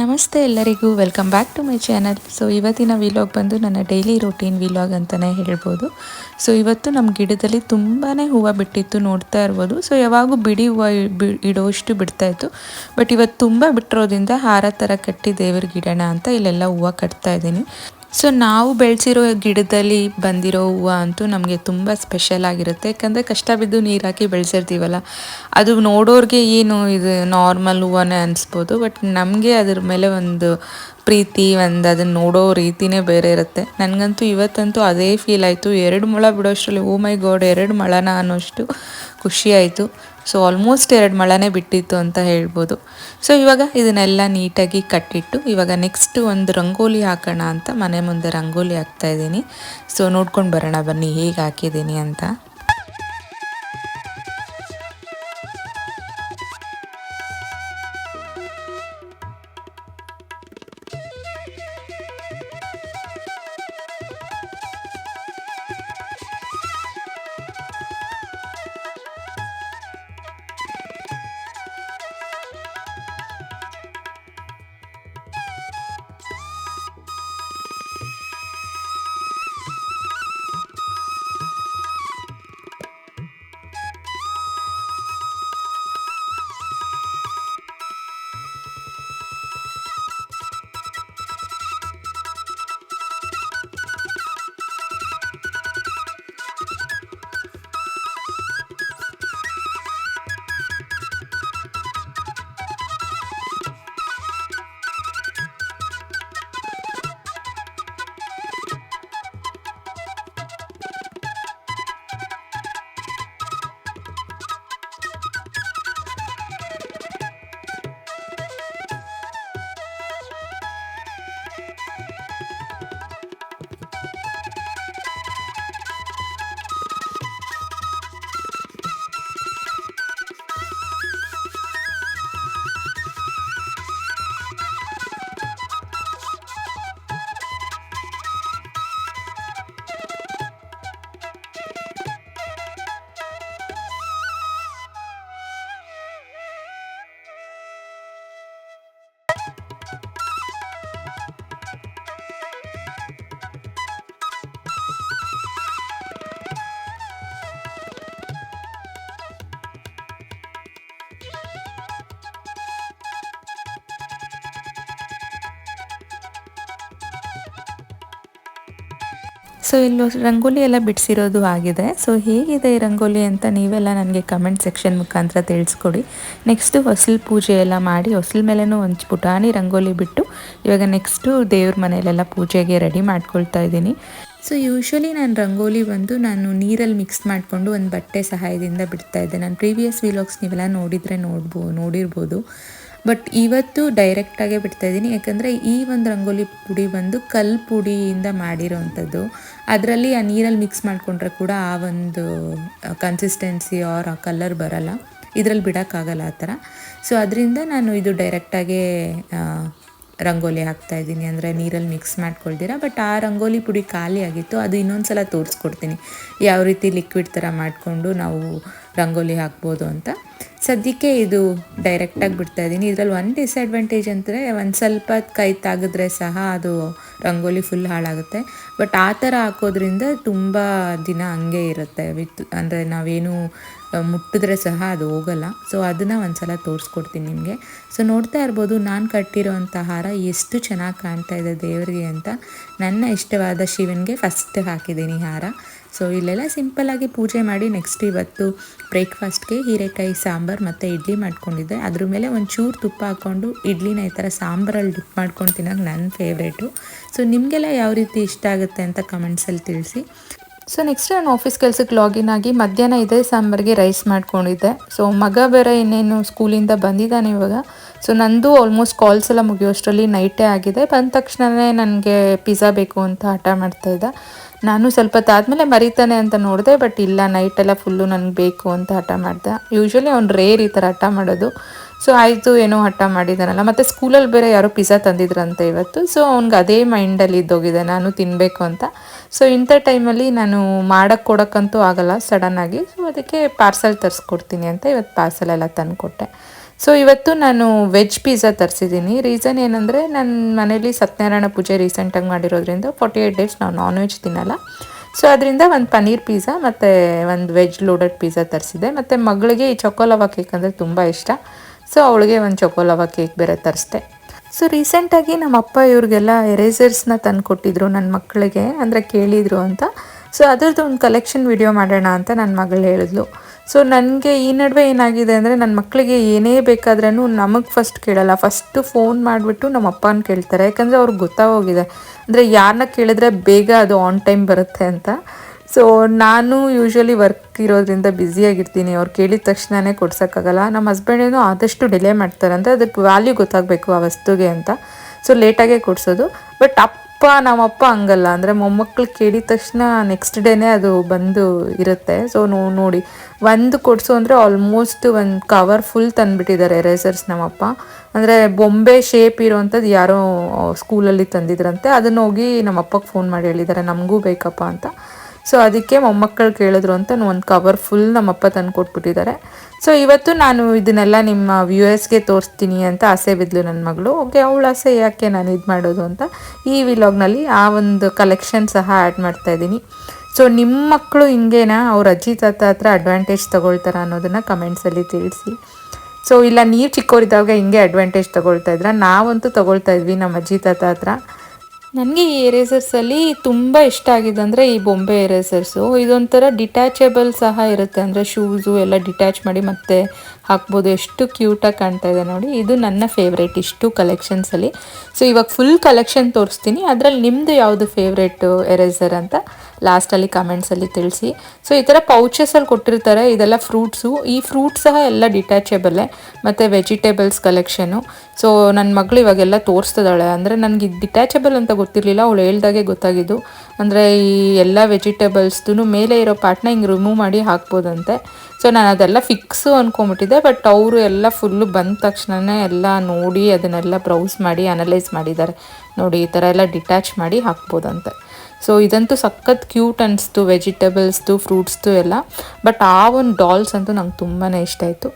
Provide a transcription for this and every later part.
ನಮಸ್ತೆ ಎಲ್ಲರಿಗೂ welcome back to my channel so ಇವತ್ತಿನ ವಿಲಾಗ್ ಬಂದು ನನ್ನ ಡೈಲಿ ರೊಟೀನ್ ವಿಲಾಗ್ ಅಂತಲೇ ಹೇಳ್ಬೋದು. ಸೊ ಇವತ್ತು ನಮ್ಮ ಗಿಡದಲ್ಲಿ ತುಂಬಾ ಹೂವು ಬಿಟ್ಟಿತ್ತು ನೋಡ್ತಾ ಇರ್ಬೋದು. ಸೊ ಯಾವಾಗೂ ಬಿಡಿ ಹೂವು ಇಡೋಷ್ಟು ಬಿಡ್ತಾಯಿತ್ತು ಬಟ್ ಇವತ್ತು ತುಂಬ ಬಿಟ್ಟಿರೋದ್ರಿಂದ ಹಾರ ಥರ ಕಟ್ಟಿ ದೇವ್ರಿಗೆ ಇಡೋಣ ಅಂತ ಇಲ್ಲೆಲ್ಲ ಹೂವು ಕಟ್ತಾ ಇದ್ದೀನಿ. ಸೊ ನಾವು ಬೆಳೆಸಿರೋ ಗಿಡದಲ್ಲಿ ಬಂದಿರೋ ಹೂವು ಅಂತೂ ನಮಗೆ ತುಂಬ ಸ್ಪೆಷಲ್ ಆಗಿರುತ್ತೆ. ಯಾಕಂದರೆ ಕಷ್ಟ ಬಿದ್ದು ನೀರು ಹಾಕಿ ಬೆಳೆಸಿರ್ತೀವಲ್ಲ, ಅದು ನೋಡೋರಿಗೆ ಏನು ಇದು ನಾರ್ಮಲ್ ಹೂವನೇ ಅನಿಸ್ಬೋದು ಬಟ್ ನಮಗೆ ಅದ್ರ ಮೇಲೆ ಒಂದು ಪ್ರೀತಿ, ಒಂದು ಅದನ್ನು ನೋಡೋ ರೀತಿನೇ ಬೇರೆ ಇರುತ್ತೆ. ನನಗಂತೂ ಇವತ್ತಂತೂ ಅದೇ ಫೀಲ್ ಆಯಿತು. ಎರಡು ಮೊಳ ಬಿಡೋಷ್ಟರಲ್ಲಿ ಓ ಮೈ ಗಾಡ್ ಎರಡು ಮೊಳನ ಅನ್ನೋಷ್ಟು ಖುಷಿ ಆಯಿತು. ಸೊ ಆಲ್ಮೋಸ್ಟ್ ಎರಡು ಮಳೆನೇ ಬಿಟ್ಟಿತ್ತು ಅಂತ ಹೇಳ್ಬೋದು. ಸೊ ಇವಾಗ ಇದನ್ನೆಲ್ಲ ನೀಟಾಗಿ ಕಟ್ಟಿಟ್ಟು, ಇವಾಗ ನೆಕ್ಸ್ಟ್ ಒಂದು ರಂಗೋಲಿ ಹಾಕೋಣ ಅಂತ ಮನೆ ಮುಂದೆ ರಂಗೋಲಿ ಹಾಕ್ತಾ ಇದ್ದೀನಿ. ಸೊ ನೋಡ್ಕೊಂಡು ಬರೋಣ ಬನ್ನಿ, ಹೇಗೆ ಹಾಕಿದ್ದೀನಿ ಅಂತ. ಸೊ ಇಲ್ಲಿ ರಂಗೋಲಿ ಎಲ್ಲ ಬಿಡಿಸಿರೋದು ಆಗಿದೆ. ಸೊ ಹೇಗಿದೆ ಈ ರಂಗೋಲಿ ಅಂತ ನೀವೆಲ್ಲ ನನಗೆ ಕಮೆಂಟ್ ಸೆಕ್ಷನ್ ಮುಖಾಂತರ ತಿಳಿಸ್ಕೊಡಿ. ನೆಕ್ಸ್ಟು ಹೊಸಲು ಪೂಜೆ ಎಲ್ಲ ಮಾಡಿ ಹೊಸಲು ಮೇಲೆನೂ ಒಂದು ಪುಟಾಣಿ ರಂಗೋಲಿ ಬಿಟ್ಟು ಇವಾಗ ನೆಕ್ಸ್ಟು ದೇವ್ರ ಮನೆಯಲ್ಲೆಲ್ಲ ಪೂಜೆಗೆ ರೆಡಿ ಮಾಡ್ಕೊಳ್ತಾ ಇದ್ದೀನಿ. ಸೊ ಯೂಶ್ವಲಿ ನಾನು ರಂಗೋಲಿ ಬಂದು ನಾನು ನೀರಲ್ಲಿ ಮಿಕ್ಸ್ ಮಾಡಿಕೊಂಡು ಒಂದು ಬಟ್ಟೆ ಸಹಾಯದಿಂದ ಬಿಡ್ತಾ ಇದ್ದೆ. ನಾನು ಪ್ರೀವಿಯಸ್ ವಿಲಾಗ್ಸ್ ನೀವೆಲ್ಲ ನೋಡಿದರೆ ನೋಡ್ಬೋ, ನೋಡಿರ್ಬೋದು. ಬಟ್ ಇವತ್ತು ಡೈರೆಕ್ಟಾಗೇ ಬಿಡ್ತಾಯಿದ್ದೀನಿ ಯಾಕಂದರೆ ಈ ಒಂದು ರಂಗೋಲಿ ಪುಡಿ ಬಂದು ಕಲ್ಲು ಪುಡಿಯಿಂದ ಮಾಡಿರೋವಂಥದ್ದು ಅದರಲ್ಲಿ ಆ ನೀರಲ್ಲಿ ಮಿಕ್ಸ್ ಮಾಡಿಕೊಂಡ್ರೆ ಕೂಡ ಆ ಒಂದು ಕನ್ಸಿಸ್ಟೆನ್ಸಿ ಆರ್ ಆ ಕಲರ್ ಬರಲ್ಲ. ಇದರಲ್ಲಿ ಬಿಡೋಕ್ಕಾಗಲ್ಲ ಆ ಥರ. ಸೊ ಅದರಿಂದ ನಾನು ಇದು ಡೈರೆಕ್ಟಾಗೇ ರಂಗೋಲಿ ಹಾಕ್ತಾ ಇದ್ದೀನಿ. ಅಂದರೆ ನೀರಲ್ಲಿ ಮಿಕ್ಸ್ ಮಾಡ್ಕೊಳ್ತೀರಾ. ಬಟ್ ಆ ರಂಗೋಲಿ ಪುಡಿ ಖಾಲಿ ಆಗಿತ್ತು. ಅದು ಇನ್ನೊಂದು ಸಲ ತೋರಿಸ್ಕೊಡ್ತೀನಿ. ಯಾವ ರೀತಿ ಲಿಕ್ವಿಡ್ ಥರ ಮಾಡಿಕೊಂಡು ನಾವು ರಂಗೋಲಿ ಹಾಕ್ಬೋದು ಅಂತ. ಸದ್ಯಕ್ಕೆ ಇದು ಡೈರೆಕ್ಟಾಗಿ ಬಿಡ್ತಾ ಇದ್ದೀನಿ ಇದರಲ್ಲಿ ಒಂದು ಡಿಸ್ಅಡ್ವಾಂಟೇಜ್ ಅಂದರೆ ಒಂದು ಸ್ವಲ್ಪ ಕೈ ತಾಗಿದ್ರೆ ಸಹ ಅದು ರಂಗೋಲಿ ಫುಲ್ ಹಾಳಾಗುತ್ತೆ. ಬಟ್ ಆ ಥರ ಹಾಕೋದ್ರಿಂದ ತುಂಬ ದಿನ ಹಂಗೆ ಇರುತ್ತೆ. ವಿತ್ ಅಂದರೆ ನಾವೇನು ಮುಟ್ಟಿದ್ರೆ ಸಹ ಅದು ಹೋಗಲ್ಲ. ಸೊ ಅದನ್ನು ಒಂದು ಸಲ ತೋರಿಸ್ಕೊಡ್ತೀನಿ ನಿಮಗೆ. ಸೊ ನೋಡ್ತಾ ಇರ್ಬೋದು ನಾನು ಕಟ್ಟಿರೋವಂಥ ಹಾರ ಎಷ್ಟು ಚೆನ್ನಾಗಿ ಕಾಣ್ತಾ ಇದೆ ದೇವರಿಗೆ ಅಂತ. ನನ್ನ ಇಷ್ಟವಾದ ಶಿವನಿಗೆ ಫಸ್ಟ್ ಹಾಕಿದ್ದೀನಿ ಹಾರ. ಸೊ ಇಲ್ಲೆಲ್ಲ ಸಿಂಪಲ್ಲಾಗಿ ಪೂಜೆ ಮಾಡಿ ನೆಕ್ಸ್ಟ್ ಇವತ್ತು ಬ್ರೇಕ್ಫಾಸ್ಟ್ಗೆ ಹೀರೆಕಾಯಿ, ಸಾಂಬಾರು ಮತ್ತು ಇಡ್ಲಿ ಮಾಡ್ಕೊಂಡಿದ್ದೆ. ಅದ್ರ ಮೇಲೆ ಒಂಚೂರು ತುಪ್ಪ ಹಾಕ್ಕೊಂಡು ಇಡ್ಲಿನ ಈ ಥರ ಸಾಂಬಾರಲ್ಲಿ ಡಿಪ್ ಮಾಡ್ಕೊಂಡು ತಿನ್ನೋಕೆ ನನ್ನ ಫೇವ್ರೇಟು ಸೊ ನಿಮಗೆಲ್ಲ ಯಾವ ರೀತಿ ಇಷ್ಟ ಆಗುತ್ತೆ ಅಂತ ಕಮೆಂಟ್ಸಲ್ಲಿ ತಿಳಿಸಿ. ಸೊ ನೆಕ್ಸ್ಟ್ ನಾನು ಆಫೀಸ್ ಕೆಲಸಕ್ಕೆ ಲಾಗಿನ್ ಆಗಿ ಮಧ್ಯಾಹ್ನ ಇದೇ ಸಾಂಬಾರಿಗೆ ರೈಸ್ ಮಾಡ್ಕೊಂಡಿದ್ದೆ. ಸೊ ಮಗ ಬೇರೆ ಇನ್ನೇನು ಸ್ಕೂಲಿಂದ ಬಂದಿದ್ದಾನೆ ಇವಾಗ. ಸೊ ನಂದು ಆಲ್ಮೋಸ್ಟ್ ಕಾಲ್ಸ್ ಎಲ್ಲ ಮುಗಿಯೋಷ್ಟರಲ್ಲಿ ನೈಟೇ ಆಗಿದೆ. ಬಂದ ತಕ್ಷಣವೇ ನನಗೆ ಪಿಜ್ಜಾ ಬೇಕು ಅಂತ ಹಠ ಮಾಡ್ತಾಯಿದ್ದೆ ನಾನು ಸ್ವಲ್ಪ ತಾದ್ಮೇಲೆ ಮರಿತಾನೆ ಅಂತ ನೋಡಿದೆ ಬಟ್ ಇಲ್ಲ ನೈಟೆಲ್ಲ ಫುಲ್ಲು ನನಗೆ ಬೇಕು ಅಂತ ಹಠ ಮಾಡಿದೆ. ಯೂಶ್ವಲಿ ಅವ್ನು ರೇರ್ ಈ ಥರ ಹಠ ಮಾಡೋದು. ಸೊ ಆಯಿತು, ಏನೋ ಹಠ ಮಾಡಿದ್ದಾನಲ್ಲ ಮತ್ತು ಸ್ಕೂಲಲ್ಲಿ ಬೇರೆ ಯಾರೋ ಪಿಜ್ಜಾ ತಂದಿದ್ರಂತೆ ಇವತ್ತು. ಸೊ ಅವ್ನಿಗೆ ಅದೇ ಮೈಂಡಲ್ಲಿ ಇದ್ದೋಗಿದೆ, ನಾನು ತಿನ್ನಬೇಕು ಅಂತ. ಸೊ ಇಂಥ ಟೈಮಲ್ಲಿ ನಾನು ಮಾಡೋಕ್ಕೆ ಕೊಡೋಕ್ಕಂತೂ ಆಗಲ್ಲ ಸಡನ್ನಾಗಿ ಸೊ ಅದಕ್ಕೆ ಪಾರ್ಸೆಲ್ ತರಿಸ್ಕೊಡ್ತೀನಿ ಅಂತ ಇವತ್ತು ಪಾರ್ಸೆಲ್ ಎಲ್ಲ ತಂದುಕೊಟ್ಟೆ. ಸೊ ಇವತ್ತು ನಾನು ವೆಜ್ ಪಿಜ್ಜಾ ತರಿಸಿದ್ದೀನಿ. ರೀಸನ್ ಏನಂದರೆ ನನ್ನ ಮನೇಲಿ ಸತ್ಯನಾರಾಯಣ ಪೂಜೆ ರೀಸೆಂಟಾಗಿ ಮಾಡಿರೋದ್ರಿಂದ ಫಾರ್ಟಿ ಏಯ್ಟ್ ಡೇಸ್ ನಾವು ನಾನ್ ವೆಜ್ ತಿನ್ನಲ್ಲ. ಸೊ ಅದರಿಂದ ಒಂದು ಪನ್ನೀರ್ ಪಿಜ್ಜಾ ಮತ್ತು ಒಂದು ವೆಜ್ ಲೋಡೆಡ್ ಪಿಜ್ಜಾ ತರಿಸಿದೆ ಮತ್ತು ಮಗಳಿಗೆ ಈ ಚೊಕೋಲವಾ ಕೇಕ್ ಅಂದರೆ ತುಂಬ ಇಷ್ಟ. ಸೊ ಅವಳಿಗೆ ಒಂದು ಚಕೋಲವ ಕೇಕ್ ಬೇರೆ ತರಿಸ್ದೆ. ಸೊ ರೀಸೆಂಟಾಗಿ ನಮ್ಮ ಅಪ್ಪ ಇವ್ರಿಗೆಲ್ಲ ಎರೇಸರ್ಸ್ನ ತಂದು ಕೊಟ್ಟಿದ್ರು ನನ್ನ ಮಕ್ಕಳಿಗೆ ಅಂದರೆ ಕೇಳಿದರು ಅಂತ. ಸೊ ಅದರದ್ದು ಒಂದು ಕಲೆಕ್ಷನ್ ವಿಡಿಯೋ ಮಾಡೋಣ ಅಂತ ನನ್ನ ಮಗಳು ಹೇಳಿದ್ಲು. ಸೊ ನನಗೆ ಈ ನಡುವೆ ಏನಾಗಿದೆ ಅಂದರೆ ನನ್ನ ಮಕ್ಕಳಿಗೆ ಏನೇ ಬೇಕಾದ್ರೂ ನಮಗೆ ಫಸ್ಟ್ ಕೇಳಲ್ಲ. ಫಸ್ಟು ಫೋನ್ ಮಾಡಿಬಿಟ್ಟು ನಮ್ಮ ಅಪ್ಪನ ಕೇಳ್ತಾರೆ. ಯಾಕಂದರೆ ಅವ್ರಿಗೆ ಗೊತ್ತಾಗೋಗಿದೆ ಅಂದರೆ ಯಾರನ್ನ ಕೇಳಿದ್ರೆ ಬೇಗ ಅದು ಆನ್ ಟೈಮ್ ಬರುತ್ತೆ ಅಂತ. ಸೊ ನಾನು ಯೂಶ್ವಲಿ ವರ್ಕ್ ಇರೋದ್ರಿಂದ ಬ್ಯುಸಿಯಾಗಿರ್ತೀನಿ ಅವ್ರು ಕೇಳಿದ ತಕ್ಷಣವೇ ಕೊಡ್ಸೋಕ್ಕಾಗಲ್ಲ. ನಮ್ಮ ಹಸ್ಬೆಂಡೇನು ಆದಷ್ಟು ಡಿಲೇ ಮಾಡ್ತಾರೆ ಅಂದರೆ ಅದಕ್ಕೆ ವ್ಯಾಲ್ಯೂ ಗೊತ್ತಾಗಬೇಕು ಆ ವಸ್ತುಗೆ ಅಂತ. ಸೊ ಲೇಟಾಗೇ ಕೊಡಿಸೋದು. ಬಟ್ ಅಪ್ಪ ನಮ್ಮಪ್ಪ ಹಂಗಲ್ಲ. ಅಂದರೆ ಮೊಮ್ಮಕ್ಳು ಕೇಳಿದ ತಕ್ಷಣ ನೆಕ್ಸ್ಟ್ ಡೇನೇ ಅದು ಬಂದು ಇರುತ್ತೆ. ಸೊ ನೋ, ನೋಡಿ, ಒಂದು ಕೊಡಿಸು ಅಂದರೆ ಆಲ್ಮೋಸ್ಟ್ ಒಂದು ಕವರ್ ಫುಲ್ ತಂದುಬಿಟ್ಟಿದ್ದಾರೆ ಎರೇಸರ್ಸ್ ನಮ್ಮಪ್ಪ. ಅಂದರೆ ಬೊಂಬೆ ಶೇಪ್ ಇರೋವಂಥದ್ದು ಯಾರೋ ಸ್ಕೂಲಲ್ಲಿ ತಂದಿದ್ರಂತೆ ಅದನ್ನ ಹೋಗಿ ನಮ್ಮ ಅಪ್ಪಗೆ ಫೋನ್ ಮಾಡಿ ಹೇಳಿದ್ದಾರೆ. ನಮಗೂ ಬೇಕಪ್ಪ ಅಂತ. ಸೊ ಅದಕ್ಕೆ ಮೊಮ್ಮಕ್ಕಳು ಕೇಳಿದ್ರು ಅಂತ ಒಂದು ಕವರ್ ಫುಲ್ ನಮ್ಮಪ್ಪ ತಂದು ಕೊಟ್ಬಿಟ್ಟಿದ್ದಾರೆ. ಸೊ ಇವತ್ತು ನಾನು ಇದನ್ನೆಲ್ಲ ನಿಮ್ಮ ವ್ಯೂಯರ್ಸ್ಗೆ ತೋರಿಸ್ತೀನಿ ಅಂತ ಆಸೆ ಬಿದ್ಲು ನನ್ನ ಮಗಳು. ಓಕೆ ಅವಳ ಆಸೆ ಯಾಕೆ ನಾನು ಇದು ಮಾಡೋದು ಅಂತ ಈ ವಿಲಾಗ್ನಲ್ಲಿ ಆ ಒಂದು ಕಲೆಕ್ಷನ್ ಸಹ ಆ್ಯಡ್ ಮಾಡ್ತಾ ಇದ್ದೀನಿ. ಸೊ ನಿಮ್ಮ ಮಕ್ಕಳು ಹಿಂಗೇನಾ ಅವ್ರ ಅಜ್ಜಿ ತಾತ ಹತ್ರ ಅಡ್ವಾಂಟೇಜ್ ತೊಗೊಳ್ತಾರ ಅನ್ನೋದನ್ನು ಕಮೆಂಟ್ಸಲ್ಲಿ ತಿಳಿಸಿ. ಸೊ ಇಲ್ಲ, ನೀವು ಚಿಕ್ಕವರಿದ್ದಾಗ ಹಿಂಗೆ ಅಡ್ವಾಂಟೇಜ್ ತೊಗೊಳ್ತಾ ಇದ್ರ? ನಾವಂತೂ ತೊಗೊಳ್ತಾ ಇದ್ವಿ ನಮ್ಮ ಅಜ್ಜಿ ತಾತ ಹತ್ರ. ನನಗೆ ಈ ಎರೇಸರ್ಸಲ್ಲಿ ತುಂಬ ಇಷ್ಟ ಆಗಿದೆ ಅಂದರೆ ಈ ಬೊಂಬೆ ಎರೇಸರ್ಸು ಇದೊಂಥರ ಡಿಟ್ಯಾಚಬಲ್ ಸಹ ಇರುತ್ತೆ ಅಂದರೆ ಶೂಸು ಎಲ್ಲ ಡಿಟ್ಯಾಚ್ ಮಾಡಿ ಮತ್ತೆ ಹಾಕ್ಬೋದು. ಎಷ್ಟು ಕ್ಯೂಟಾಗಿ ಕಾಣ್ತಾ ಇದೆ ನೋಡಿ. ಇದು ನನ್ನ ಫೇವ್ರೇಟ್ ಇಷ್ಟು ಕಲೆಕ್ಷನ್ಸಲ್ಲಿ ಸೊ ಇವಾಗ ಫುಲ್ ಕಲೆಕ್ಷನ್ ತೋರಿಸ್ತೀನಿ. ಅದರಲ್ಲಿ ನಿಮ್ಮದು ಯಾವುದು ಫೇವ್ರೇಟು ಎರೇಸರ್ ಅಂತ? ಲಾಸ್ಟಲ್ಲಿ ಕಮೆಂಟ್ಸಲ್ಲಿ ತಿಳಿಸಿ. ಸೊ ಈ ಥರ ಪೌಚಸಲ್ಲಿ ಕೊಟ್ಟಿರ್ತಾರೆ, ಇದೆಲ್ಲ ಫ್ರೂಟ್ಸು ಈ ಫ್ರೂಟ್ ಸಹ ಎಲ್ಲ ಡಿಟ್ಯಾಚಬಲ್ಲೇ ಮತ್ತು ವೆಜಿಟೇಬಲ್ಸ್ ಕಲೆಕ್ಷನು ಸೊ ನನ್ನ ಮಗಳು ಇವಾಗೆಲ್ಲ ತೋರಿಸ್ತಿದ್ದಾಳೆ. ಅಂದರೆ ನನಗೆ ಇದು ಡಿಟ್ಯಾಚಬಲ್ ಅಂತ ಗೊತ್ತಿರಲಿಲ್ಲ, ಅವಳು ಹೇಳ್ದಾಗೆ ಗೊತ್ತಾಗಿದ್ದು. ಅಂದರೆ ಈ ಎಲ್ಲ ವೆಜಿಟೇಬಲ್ಸ್ದು ಮೇಲೆ ಇರೋ ಪಾರ್ಟ್ನ ಹಿಂಗೆ ರಿಮೂವ್ ಮಾಡಿ ಹಾಕ್ಬೋದಂತೆ. ಸೊ ನಾನು ಅದೆಲ್ಲ ಫಿಕ್ಸು ಅಂದ್ಕೊಂಬಿಟ್ಟಿದ್ದೆ ಬಟ್ ಅವರು ಎಲ್ಲ ಫುಲ್ಲು ಬಂದ ತಕ್ಷಣವೇ ಎಲ್ಲ ನೋಡಿ ಅದನ್ನೆಲ್ಲ ಬ್ರೌಸ್ ಮಾಡಿ ಅನಲೈಸ್ ಮಾಡಿದ್ದಾರೆ. ನೋಡಿ, ಈ ಥರ ಎಲ್ಲ ಡಿಟ್ಯಾಚ್ ಮಾಡಿ ಹಾಕ್ಬೋದಂತೆ. ಸೊ ಇದಂತೂ ಸಖತ್ ಕ್ಯೂಟ್ ಅನಿಸ್ತು ವೆಜಿಟೇಬಲ್ಸ್ದು ಫ್ರೂಟ್ಸ್ದು ಎಲ್ಲ. ಬಟ್ ಆ ಒಂದು ಡಾಲ್ಸ್ ಅಂತೂ ನಂಗೆ ತುಂಬಾ ಇಷ್ಟ ಆಯಿತು.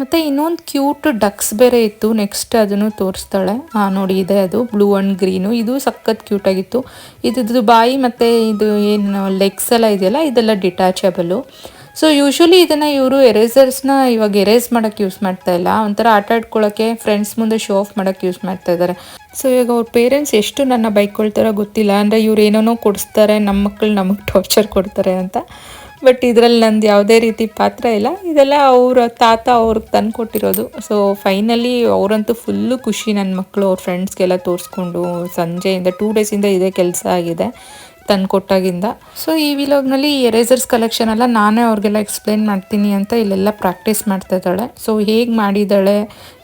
ಮತ್ತು ಇನ್ನೊಂದು ಕ್ಯೂಟ್ ಡಕ್ಸ್ ಬೇರೆ ಇತ್ತು. ನೆಕ್ಸ್ಟ್ ಅದನ್ನು ತೋರಿಸ್ತಾಳೆ. ಹಾಂ ನೋಡಿ, ಇದೆ ಅದು. ಬ್ಲೂ ಆ್ಯಂಡ್ ಗ್ರೀನು ಇದು ಸಖತ್ ಕ್ಯೂಟಾಗಿತ್ತು ಇದ್ರದ್ದು ಬಾಯಿ ಮತ್ತು ಇದು ಏನು ಲೆಗ್ಸ್ ಎಲ್ಲ ಇದೆಯಲ್ಲ, ಇದೆಲ್ಲ ಡಿಟ್ಯಾಚಬಲು ಸೊ ಯೂಶ್ವಲಿ ಇದನ್ನು ಇವರು ಎರೇಸರ್ಸ್ನ ಇವಾಗ ಎರೇಸ್ ಮಾಡೋಕ್ಕೆ ಯೂಸ್ ಮಾಡ್ತಾ ಇಲ್ಲ. ಒಂಥರ ಆಟ ಆಡ್ಕೊಳ್ಳೋಕ್ಕೆ ಫ್ರೆಂಡ್ಸ್ ಮುಂದೆ ಶೋ ಆಫ್ ಮಾಡೋಕ್ಕೆ ಯೂಸ್ ಮಾಡ್ತಾ ಇದ್ದಾರೆ ಸೊ ಇವಾಗ ಅವ್ರ ಪೇರೆಂಟ್ಸ್ ಎಷ್ಟು ನನ್ನ ಬೈಕೊಳ್ತಾರೋ ಗೊತ್ತಿಲ್ಲ. ಅಂದರೆ ಇವ್ರು ಏನೇನೋ ಕೊಡಿಸ್ತಾರೆ ನಮ್ಮ ಮಕ್ಕಳು ನಮಗೆ ಟಾರ್ಚರ್ ಕೊಡ್ತಾರೆ ಅಂತ. ಬಟ್ ಇದರಲ್ಲಿ ನಂದು ಯಾವುದೇ ರೀತಿ ಪಾತ್ರ ಇಲ್ಲ. ಇದೆಲ್ಲ ಅವರ ತಾತ ಅವ್ರಿಗೆ ತಂದು ಕೊಟ್ಟಿರೋದು. ಸೊ ಫೈನಲಿ ಅವರಂತೂ ಫುಲ್ಲು ಖುಷಿ ನನ್ನ ಮಕ್ಕಳು ಅವ್ರ ಫ್ರೆಂಡ್ಸ್ಗೆಲ್ಲ ತೋರಿಸ್ಕೊಂಡು ಸಂಜೆಯಿಂದ ಟೂ ಡೇಸಿಂದ ಇದೇ ಕೆಲಸ ಆಗಿದೆ. ತಂದು ಕೊಟ್ಟಾಗಿಂದ ಸೊ ಈ ವಿಲಾಗ್ನಲ್ಲಿ ಎರೇಸರ್ಸ್ ಕಲೆಕ್ಷನ್ ಎಲ್ಲ ನಾನೇ ಅವ್ರಿಗೆಲ್ಲ ಎಕ್ಸ್ಪ್ಲೇನ್ ಮಾಡ್ತೀನಿ ಅಂತ ಇಲ್ಲೆಲ್ಲ ಪ್ರಾಕ್ಟೀಸ್ ಮಾಡ್ತಾ ಇದ್ದಾಳೆ. ಸೊ ಹೇಗೆ ಮಾಡಿದ್ದಾಳೆ?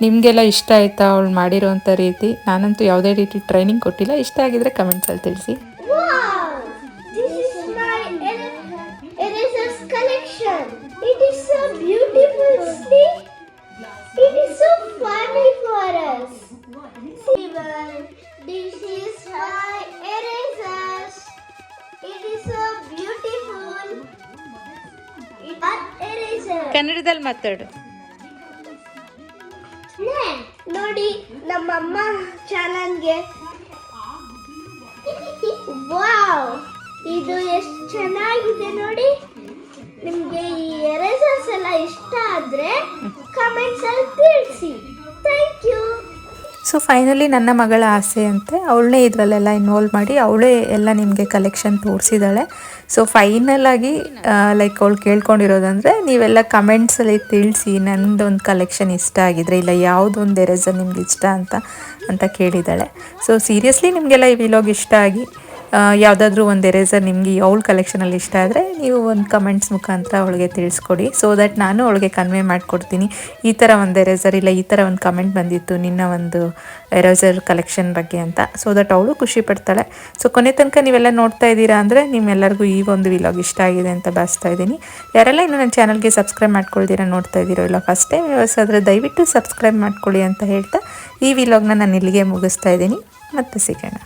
ನಿಮಗೆಲ್ಲ ಇಷ್ಟ ಆಯ್ತಾ ಅವಳು ಮಾಡಿರೋಂಥ ರೀತಿ? ನಾನಂತೂ ಯಾವುದೇ ರೀತಿ ಟ್ರೈನಿಂಗ್ ಕೊಟ್ಟಿಲ್ಲ. ಇಷ್ಟ ಆಗಿದ್ರೆ ಕಮೆಂಟ್ಸಲ್ಲಿ ತಿಳಿಸಿ. ಕನ್ನಡದಲ್ಲಿ ಮಾತಾಡು. ನೋಡಿ, ನಮ್ಮಮ್ಮ ಚಾನಲ್ಗೆ. ವಾವ್, ಇದು ಎಷ್ಟು ಚೆನ್ನಾಗಿದೆ ನೋಡಿ. ನಿಮಗೆ ಈ ಎರೇಸರ್ಸ್ ಎಲ್ಲ ಇಷ್ಟ ಆದರೆ ಕಮೆಂಟ್ಸ್ ಅಲ್ಲಿ ತಿಳಿಸಿ. ಥ್ಯಾಂಕ್ ಯು ಸೊ ಫೈನಲಿ ನನ್ನ ಮಗಳ ಆಸೆ ಅಂತೆ ಅವಳನ್ನೇ ಇದರಲ್ಲೆಲ್ಲ ಇನ್ವಾಲ್ವ್ ಮಾಡಿ ಅವಳೇ ಎಲ್ಲ ನಿಮಗೆ ಕಲೆಕ್ಷನ್ ತೋರಿಸಿದ್ದಾಳೆ ಸೊ ಫೈನಲ್ ಆಗಿ ಲೈಕ್ ಅವಳು ಕೇಳ್ಕೊಂಡಿರೋದಂದರೆ, ನೀವೆಲ್ಲ ಕಮೆಂಟ್ಸಲ್ಲಿ ತಿಳಿಸಿ ನಂದೊಂದು ಕಲೆಕ್ಷನ್ ಇಷ್ಟ ಆಗಿದ್ರೆ, ಇಲ್ಲ ಯಾವುದೊಂದು ಎರೇಸರ್ ನಿಮ್ಗೆ ಇಷ್ಟ ಅಂತ ಅಂತ ಕೇಳಿದ್ದಾಳೆ ಸೊ ಸೀರಿಯಸ್ಲಿ ನಿಮಗೆಲ್ಲ ಈ ವಿಲಾಗ್ ಇಷ್ಟ ಆಗಿ? ಯಾವುದಾದ್ರೂ ಒಂದು ಎರೇಸರ್ ನಿಮಗೆ ಅವಳ ಕಲೆಕ್ಷನಲ್ಲಿ ಇಷ್ಟ ಆದರೆ ನೀವು ಒಂದು ಕಮೆಂಟ್ಸ್ ಮುಖಾಂತರ ಅವಳಿಗೆ ತಿಳಿಸ್ಕೊಡಿ. ಸೊ ದಟ್ ನಾನು ಅವಳಿಗೆ ಕನ್ವೆ ಮಾಡಿಕೊಡ್ತೀನಿ. ಈ ಥರ ಒಂದು ಎರೇಸರ್ ಇಲ್ಲ, ಈ ಥರ ಒಂದು ಕಮೆಂಟ್ ಬಂದಿತ್ತು ನಿನ್ನ ಒಂದು ಎರೇಸರ್ ಕಲೆಕ್ಷನ್ ಬಗ್ಗೆ ಅಂತ. ಸೊ ದಟ್ ಅವಳು ಖುಷಿ ಪಡ್ತಾಳೆ. ಸೊ ಕೊನೆ ತನಕ ನೀವೆಲ್ಲ ನೋಡ್ತಾ ಇದ್ದೀರಾ ಅಂದರೆ ನಿಮ್ಮೆಲ್ಲರಿಗೂ ಈ ಒಂದು ವಿಲಾಗ್ ಇಷ್ಟ ಆಗಿದೆ ಅಂತ ಭಾವಿಸ್ತಾ ಇದ್ದೀನಿ. ಯಾರೆಲ್ಲ ಇನ್ನು ನನ್ನ ಚಾನಲ್ಗೆ ಸಬ್ಸ್ಕ್ರೈಬ್ ಮಾಡ್ಕೊಳ್ತೀರಾ ನೋಡ್ತಾ ಇದ್ದೀರೋ ಇಲ್ಲ ಫಸ್ಟ್ ಟೈಮ್ ಆದರೆ ದಯವಿಟ್ಟು ಸಬ್ಸ್ಕ್ರೈಬ್ ಮಾಡ್ಕೊಳ್ಳಿ ಅಂತ ಹೇಳ್ತಾ ಈ ವಿಲಾಗ್ನ ನಾನು ಇಲ್ಲಿಗೆ ಮುಗಿಸ್ತಾ ಇದ್ದೀನಿ. ಮತ್ತೆ ಸಿಗೋಣ.